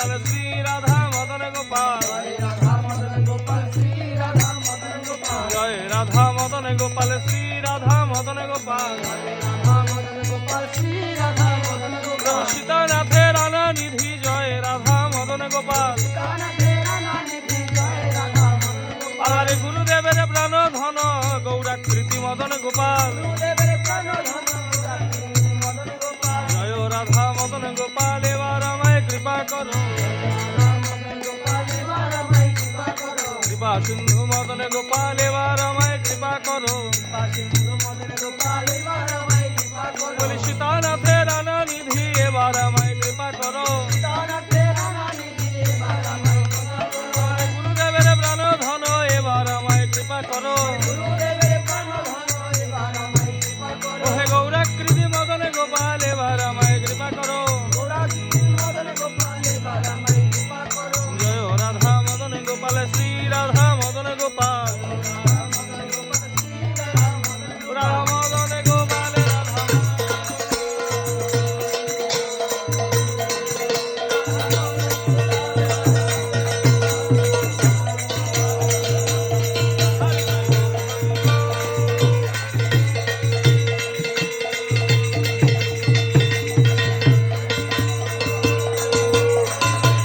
গোপাল শ্রী রাধা মদন গোপাল। জয় রাধা মদন গোপাল শ্রী রাধা মদন গোপাল। প্রভু সীতানাথের রানা নিধি জয় রাধা মদন গোপাল। আরে গুরুদেবের প্রাণ ধন গৌরাকৃতি মদন গোপাল। কৃপা করো। কৃপা সিন্ধু মদনে গোপালে এবার আমায় কৃপা করো। বলি সীতানাথের আনা নিধি এবার আমায় কৃপা করো।